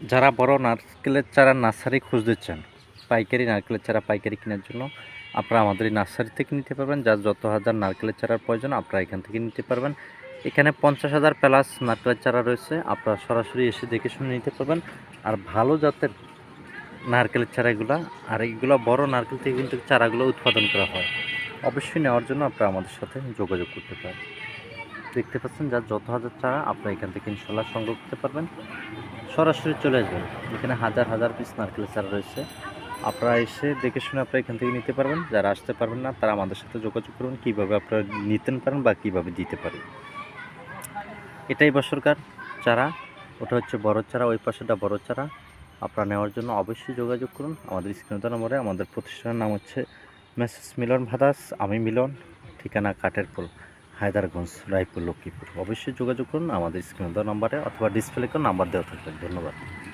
যারা বড় নারকেলের চারা নার্সারি খুঁজতেছেন, পাইকারি নারকেলের চারা পাইকারি কেনার জন্য, আপনারা আমাদের এই নার্সারি থেকে নিতে পারবেন। যার যত হাজার নারকেলের চারার প্রয়োজন, আপনারা এখান থেকে নিতে পারবেন। এখানে পঞ্চাশ হাজার প্লাস নারকেলের চারা রয়েছে, আপনারা সরাসরি এসে দেখে শুনে নিতে পারবেন। আর ভালো জাতের নারকেলের চারাগুলো আর এইগুলো বড় নারকেল থেকে কিন্তু চারাগুলো উৎপাদন করা হয়। অবশ্যই নেওয়ার জন্য আপনারা আমাদের সাথে যোগাযোগ করতে পারেন। দেখতে পাচ্ছেন, যার যত হাজার চারা, আপনারা এখান থেকে ইনশাল্লাহ সংগ্রহ করতে পারবেন। সরাসরি চলে আসবেন। এখানে হাজার হাজার পিস নারকেল চারা রয়েছে। আপনারা এসে দেখে শুনে আপনারা এখান থেকে নিতে পারবেন। যারা আসতে পারবেন না, তারা আমাদের সাথে যোগাযোগ করুন, কীভাবে আপনারা নিতে পারেন বা কীভাবে দিতে পারেন। এটাই বছরকার চারা। ওটা হচ্ছে বড় চারা, ওই পাশেটা বড় চারা। আপনারা নেওয়ার জন্য অবশ্যই যোগাযোগ করুন। আমাদের স্ক্রিনত নম্বরে আমাদের প্রতিষ্ঠানের নাম হচ্ছে মেসেস মিলন ভাদাস। আমি মিলন, ঠিকানা কাঠেরপুল হায়দারগঞ্জ, রায়পুর, লক্ষ্মীপুর। অবশ্যই যোগাযোগ করুন আমাদের স্ক্রিন নম্বরে অথবা ডিসপ্লে নাম্বার দেওয়া থাকবে। ধন্যবাদ।